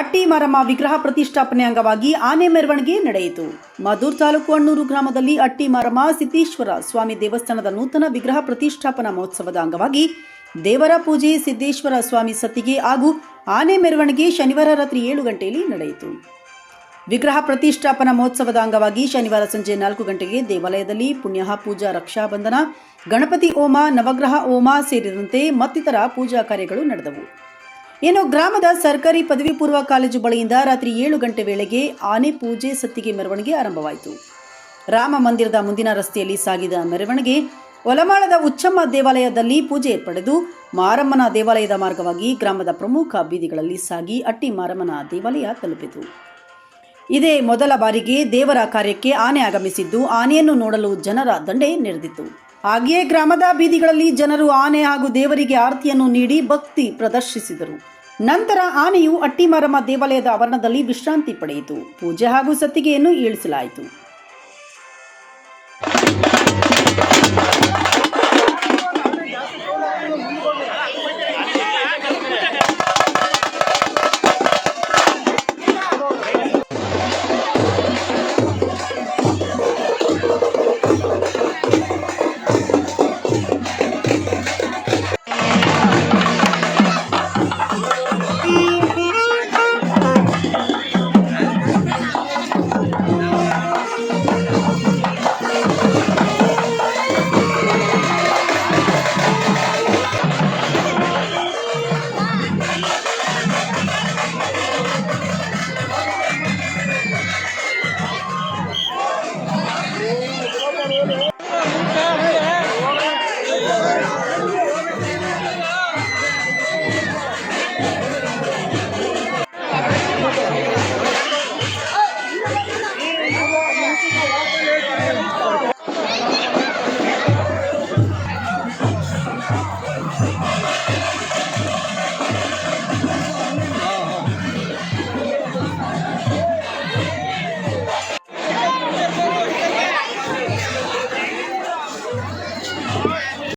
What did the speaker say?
ಅಟ್ಟಿ ಮಾರಮ್ಮ ವಿಗ್ರಹ ಪ್ರತಿಷ್ಠಾಪನೆ ಅಂಗವಾಗಿ ಆನೆ ಮೆರವಣಿಗೆ ನಡೆಯಿತು. ಮಧೂರ್ ತಾಲೂಕು ಅಣ್ಣೂರು ಗ್ರಾಮದಲ್ಲಿ ಅಟ್ಟಿ ಮಾರಮ್ಮ ಸಿದ್ದೇಶ್ವರ ಸ್ವಾಮಿ ದೇವಸ್ಥಾನದ ನೂತನ ವಿಗ್ರಹ ಪ್ರತಿಷ್ಠಾಪನಾ ಮಹೋತ್ಸವದ ಅಂಗವಾಗಿ ದೇವರ ಪೂಜೆ ಸಿದ್ದೇಶ್ವರ ಸ್ವಾಮಿ ಸತ್ತಿಗೆ ಹಾಗೂ ಆನೆ ಮೆರವಣಿಗೆ ಶನಿವಾರ ರಾತ್ರಿ ಏಳು ಗಂಟೆಯಲ್ಲಿ ನಡೆಯಿತು. ವಿಗ್ರಹ ಪ್ರತಿಷ್ಠಾಪನಾ ಮಹೋತ್ಸವದ ಅಂಗವಾಗಿ ಶನಿವಾರ ಸಂಜೆ ನಾಲ್ಕು ಗಂಟೆಗೆ ದೇವಾಲಯದಲ್ಲಿ ಪುಣ್ಯಹ, ಪೂಜಾ ರಕ್ಷಾಬಂಧನ ಗಣಪತಿ ಹೋಮ, ನವಗ್ರಹ ಹೋಮ ಸೇರಿದಂತೆ ಮತ್ತಿತರ ಪೂಜಾ ಕಾರ್ಯಗಳು ನಡೆದವು. ಇನ್ನು ಗ್ರಾಮದ ಸರ್ಕಾರಿ ಪದವಿ ಪೂರ್ವ ಕಾಲೇಜು ಬಳಿಯಿಂದ ರಾತ್ರಿ ಏಳು ಗಂಟೆ ವೇಳೆಗೆ ಆನೆ ಪೂಜೆ ಸತ್ತಿಗೆ ಮೆರವಣಿಗೆ ಆರಂಭವಾಯಿತು. ರಾಮ ಮಂದಿರದ ಮುಂದಿನ ರಸ್ತೆಯಲ್ಲಿ ಸಾಗಿದ ಮೆರವಣಿಗೆ ಒಲಮಾಳದ ಉಚ್ಚಮ್ಮ ದೇವಾಲಯದಲ್ಲಿ ಪೂಜೆ ಪಡೆದು ಮಾರಮ್ಮನ ದೇವಾಲಯದ ಮಾರ್ಗವಾಗಿ ಗ್ರಾಮದ ಪ್ರಮುಖ ಬೀದಿಗಳಲ್ಲಿ ಸಾಗಿ ಅಟ್ಟಿ ಮಾರಮ್ಮನ ದೇವಾಲಯ ತಲುಪಿತು. ಇದೇ ಮೊದಲ ಬಾರಿಗೆ ದೇವರ ಕಾರ್ಯಕ್ಕೆ ಆನೆ ಆಗಮಿಸಿದ್ದು ಆನೆಯನ್ನು ನೋಡಲು ಜನರ ದಂಡೆ ನೆರೆದಿತ್ತು. ಹಾಗೆಯೇ ಗ್ರಾಮದ ಬೀದಿಗಳಲ್ಲಿ ಜನರು ಆನೆ ಹಾಗೂ ದೇವರಿಗೆ ಆರತಿಯನ್ನು ನೀಡಿ ಭಕ್ತಿ ಪ್ರದರ್ಶಿಸಿದರು. ನಂತರ ಆನೆಯು ಅಟ್ಟಿಮಾರಮ್ಮ ದೇವಾಲಯದ ಆವರಣದಲ್ಲಿ ವಿಶ್ರಾಂತಿ ಪಡೆಯಿತು. ಪೂಜೆ ಹಾಗೂ ಸತ್ತಿಗೆಯನ್ನು ಇಳಿಸಲಾಯಿತು.